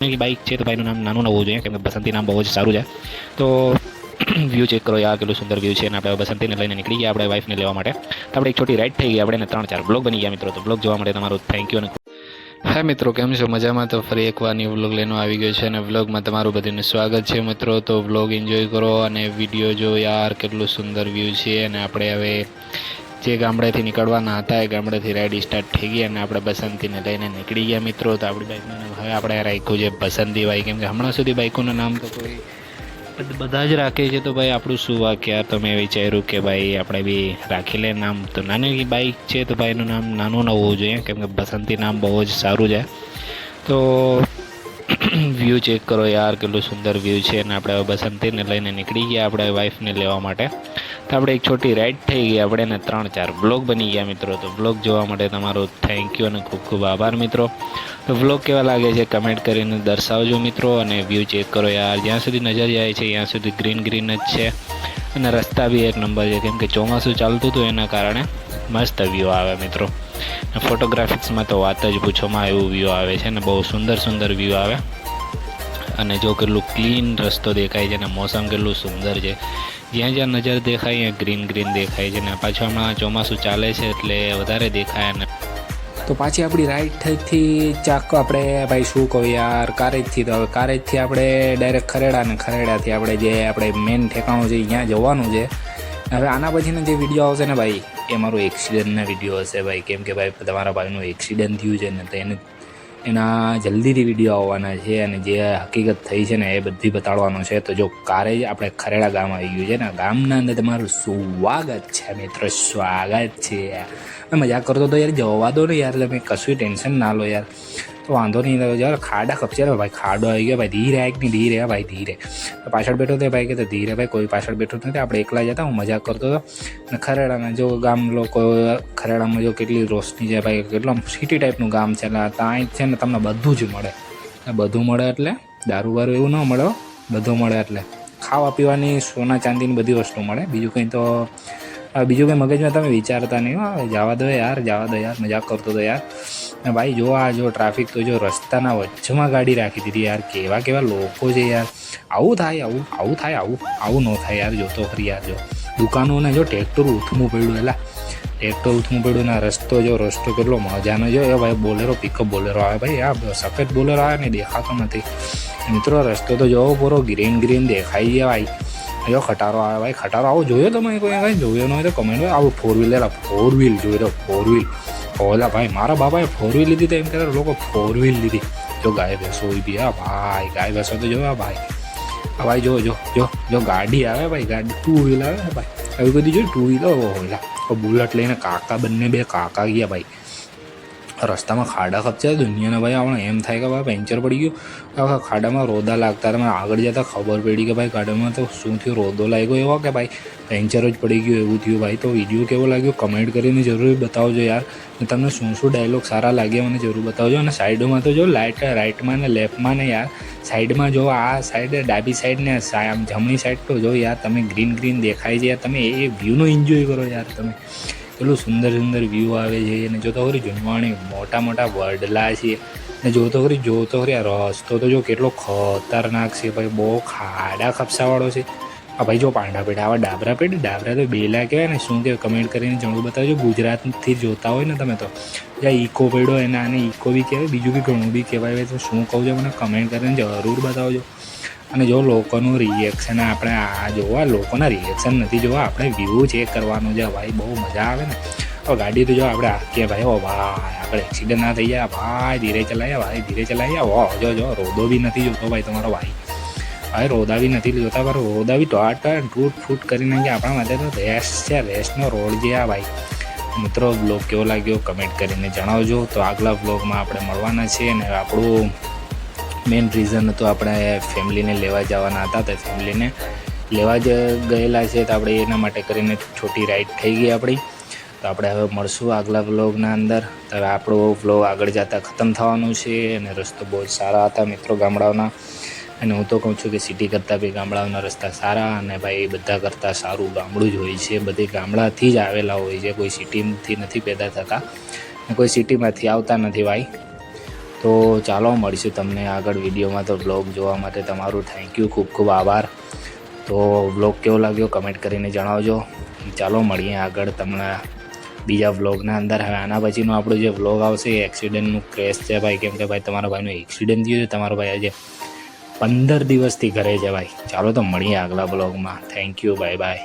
Bike છે તો ભાઈનું નામ નાનું નવું જોઈએ, કેમ કે બસંતી નામ બહુ જ સારું છે. તો વ્યૂ ચેક કરો, યાર કેટલું સુંદર વ્યૂ છે અને આપણે બસંતીને લઈને નીકળી ગયા આપણે વાઈફને લેવા માટે. તો આપણે એક છોટી રાઈડ થઈ ગઈ, આપણે ત્રણ ચાર બ્લોગ બની ગયા મિત્રો. તો બ્લોગ જોવા માટે તમારું થેન્ક યુ અને હા મિત્રો, કેમ છો? મજામાં? તો ફરી એકવાર ન્યૂ વ્લોગ લઈને આવી ગયો છે અને વ્લોગમાં તમારું બધાનું સ્વાગત છે મિત્રો. તો વ્લોગ એન્જોય કરો અને વીડિયો જો યાર કેટલું સુંદર વ્યૂ છે અને આપણે હવે જે ગામડેથી નીકળવાના હતા, એ ગામડેથી રાઈડ સ્ટાર્ટ થઈ ગઈ અને આપણે બસંતીને લઈને નીકળી ગયા મિત્રો. તો આપણી બાઇકનું હવે આપણે રાખ્યું છે બસંતી બાઈક કેમ કે હમણાં સુધી બાઇકોનું નામ તો કોઈ બધ- જ રાખે છે. તો ભાઈ આપણું શું વાક્ય? તો મેં વિચાર્યું કે ભાઈ આપણે બી રાખી લે નામ. તો નાની બાઇક છે તો ભાઈ એનું નામ નાનું ન હોવું જોઈએ. કેમ કે બસંતી નામ બહુ જ સારું છે. તો વ્યૂ ચેક કરો યાર, કેટલું સુંદર વ્યૂ છે. અને આપણે બસંતીને લઈને નીકળી ગયા આપણે વાઈફને લેવા માટે. તો આપણે એક છોટી રાઈડ થઈ ગઈ. આપણે ને ત્રણ ચાર બ્લોગ બની ગયા મિત્રો. તો બ્લોગ જોવા માટે તમારો થેન્ક યુ અને ખૂબ ખૂબ આભાર મિત્રો. તો બ્લોગ કેવા લાગે છે કમેન્ટ કરીને દર્શાવજો મિત્રો અને વ્યૂ ચેક કરો યાર. જ્યાં સુધી નજર જાય છે, ત્યાં સુધી ગ્રીન ગ્રીન જ છે. અને રસ્તા બી એક નંબર છે. કેમ કે ચોમાસું ચાલતું હતું એના કારણે મસ્ત વ્યૂ આવે મિત્રો. ફોટોગ્રાફિક્સમાં તો વાત જ પૂછોમાં એવું વ્યૂ આવે છે ને બહુ સુંદર સુંદર વ્યૂ આવે. અને જો કેટલું ક્લીન રસ્તો દેખાય છે અને મોસમ કેટલું સુંદર છે. જ્યાં જ્યાં નજર દેખાય, ત્યાં ગ્રીન ગ્રીન દેખાય છે ને પાછું હમણાં ચોમાસું ચાલે છે એટલે વધારે દેખાય ને. તો પાછી આપણી રાઈટથી ચાક આપણે ભાઈ શું કહું યાર, કારેજથી તો હવે કારેજથી આપણે ડાયરેક્ટ ખરેડા ને ખરેડાથી આપણે જે આપણે મેઇન ઠેકાણું છે ત્યાં જવાનું છે. હવે આના પછીનો જે વીડિયો આવશે ને ભાઈ, એ મારું એક્સિડન્ટના વીડિયો હશે ભાઈ. કેમ કે ભાઈ, તમારા ભાઈનું એક્સિડન્ટ થયું છે ને, તો એને એના જલ્દીથી વીડિયો આવવાના છે અને જે હકીકત થઈ છે ને એ બધી બતાડવાનું છે. તો જો કારે જ આપણે ખરેડા ગામ આવી ગયું છે ને ગામના અંદર તમારું સ્વાગત છે મિત્ર, સ્વાગત છે. મેં મજાક કરતો તો યાર, જવા દો ને યાર તમે કશું ટેન્શન ના લો યાર. તો વાંધો નહીં, તો યાર, ખાડા ખપશે ભાઈ, ખાડો આવી ગયો, ભાઈ, ધીરે એક નહીં ધીરે ભાઈ, ધીરે. તો પાછળ બેઠો તો ભાઈ કે ધીરે ભાઈ, કોઈ પાછળ બેઠો નથી. આપણે એકલા જતા, હું મજાક કરતો હતો. અને ખરેડાના જો ગામ લોકો, ખરેડામાં જો કેટલી રોશની છે ભાઈ, કેટલો સિટી ટાઈપનું ગામ છે, એટલે ત્યાં છે ને તમને બધું જ મળે. બધું મળે એટલે દારૂ બારું એવું ન મળે બધું મળે એટલે. ખાવા પીવાની સોના ચાંદીની બધી વસ્તુ મળે. બીજું કંઈ તો બીજું કંઈ મગજમાં તમે વિચારતા નહીં હો. જવા દો યાર, જવા દો યાર, મજાક કરતો હતો યાર. ભાઈ, જો આ જો ટ્રાફિક તો જો રસ્તાના વચ્ચેમાં ગાડી રાખી દીધી યાર. કેવા કેવા લોકો છે યાર. આવું થાય, આવું આવું થાય, આવું આવું ન થાય યાર. જોતો ખરી યાર, જો. દુકાનોને જો ટ્રેક્ટર ઉથમું પડ્યું, એલા. ટ્રેક્ટર ઉથમું પડ્યું ને રસ્તો જો, રસ્તો કેટલો મજાનો જો એ ભાઈ, બોલેરો પિકઅપ બોલેરો આવે ભાઈ. આ સફેદ બોલેરો આવે ને દેખાતો નથી. મિત્રો, રસ્તો તો જોવો પૂરો ગ્રીન ગ્રીન દેખાઈ જાય ભાઈ. જો ખટારો આવે ભાઈ ખટારો આવો જોયો તમે કોઈ કંઈ જોયો ન હોય તો કમેન્ટ આવું ફોર વ્હીલર ફોર વ્હીલ જોઈ લો ફોર વ્હીલ ઓલા ભાઈ મારા બાબાએ ફોર વ્હીલ લીધી તો એમ કહેતા લોકો ફોર વ્હીલ લીધી જો ગાય ભેંસો હોય બી હા ભાઈ ગાય ભેંસો તો જો આ ભાઈ આ ભાઈ જો જો જો જો ગાડી આવે ભાઈ ગાડી ટુ વ્હીલ આવે ને ભાઈ આવી બધી જો ટુ વ્હીલ ઓલા બુલેટ લઈને કાકા બંને બે કાકા ગયા ભાઈ રસ્તામાં ખાડા ખપચ્યા. દુનિયાના ભાઈ આપણે એમ થાય કે ભાઈ પેન્ચર પડી ગયું. આખા ખાડામાં રોદા લાગતા તમે આગળ જતાં ખબર પડી કે ભાઈ ખાડામાં તો શું થયું? રોદો લાગ્યો એવો કે ભાઈ પેન્ચર જ પડી ગયું એવું થયું ભાઈ? તો વીડિયો કેવો લાગ્યો? કમેન્ટ કરીને જરૂર બતાવજો યાર. ને તમને શું શું ડાયલોગ સારા લાગ્યા મને જરૂર બતાવજો. અને સાઈડોમાં તો જો લાઇટ રાઇટમાં ને લેફ્ટમાં ને યાર. સાઈડમાં જો આ સાઈડ ડાબી સાઈડ ને આમ જમણી સાઈડ તો જો યાર, તમે ગ્રીન ગ્રીન દેખાય છે યાર. તમે એ વ્યૂનો એન્જોય કરો યાર તમે. કેટલું સુંદર સુંદર વ્યૂ આવે છે અને જોતો ખરી જુનવાણી મોટા મોટા વડલા છે. ને જોતો ખરી જોતો ખરી આ રસ્તો તો જો કેટલો ખતરનાક છે ભાઈ, બહુ ખાડા ખપસાવાળો છે. આ ભાઈ જો પાંડા પેટ આવા ડાબરા પેટ ડાબરા તો બેલા કહેવાય ને, શું કહેવાય કમેન્ટ કરીને જણું બતાવજો. ગુજરાતથી જોતા હોય ને તમે તો. જ્યાં ઇકો પેડો, એના આને ઇકો બી કહેવાય, બીજું બી ઘણું બી કહેવાય. તો શું કહું છો મને કમેન્ટ કરીને જરૂર બતાવજો. અને જો લોકોનું રિએક્શન આપણે આ જોવા, લોકોના રિએક્શન નથી જોવા, આપણે વ્યૂ ચેક કરવાનું છે, ભાઈ બહુ મજા આવે ને. હવે ગાડી તો જો આપણે આખીએ ભાઈ ઓ ભાઈ, આપણે એક્સિડન્ટ ના થઈ જાય ભાઈ ધીરે ચલાવ્યા ભાઈ ધીરે ચલાવ્યા વો જો જો, રોદો બી નથી જોતો ભાઈ તમારો ભાઈ. ભાઈ રોદા બી નથી જોતા પણ રોદા બી ટોટ ટૂટ ફૂટ કરીને કે આપણા માટે તો રેસ છે રેસનો રોડ જે આ ભાઈ. મિત્રો બ્લોગ કેવો લાગ્યો? કમેન્ટ કરીને જણાવજો. તો આગલા બ્લોગમાં આપણે મળવાના છીએ અને આપણું મેઇન રીઝન હતું આપણે ફેમિલીને લેવા જવાના હતા તો ફેમિલીને લેવા જ ગયેલા છે તો આપણે એના માટે કરીને છોટી રાઈડ થઈ ગઈ આપણી. તો આપણે હવે મળશું આગલા વ્લોગના અંદર. તો હવે આપણો વ્લોગ આગળ જતાં ખતમ થવાનું છે અને રસ્તો બહુ જ સારા હતા મિત્રો ગામડાઓના. અને હું તો કહું છું કે સિટી કરતાં બી ગામડાઓના રસ્તા સારા અને ભાઈ બધા કરતાં સારું ગામડું જ હોય છે. બધી ગામડાથી જ આવેલા હોય છે. કોઈ સિટીથી નથી પેદા થતા. અને કોઈ સિટીમાંથી આવતા નથી ભાઈ. તો ચાલો મળીશું તમને આગળ વિડીયોમાં તો બ્લોગ જોવા માટે તમારું થેન્ક યુ ખૂબ ખૂબ આભાર. તો બ્લોગ કેવો લાગ્યો કમેન્ટ કરીને જણાવજો. ચાલો મળીએ આગળ તમને બીજા વ્લોગના અંદર. હવે આના પછીનો આપણો જે વ્લોગ આવશે એ એક્સિડન્ટનું ક્રેશ છે ભાઈ. કેમ કે ભાઈ તમારા ભાઈનું એક્સિડન્ટ થયું છે, તમારો ભાઈ આજે પંદર દિવસથી ઘરે છે ભાઈ. ચાલો તો મળીએ આગલા બ્લોગમાં થેન્ક યુ બાય બાય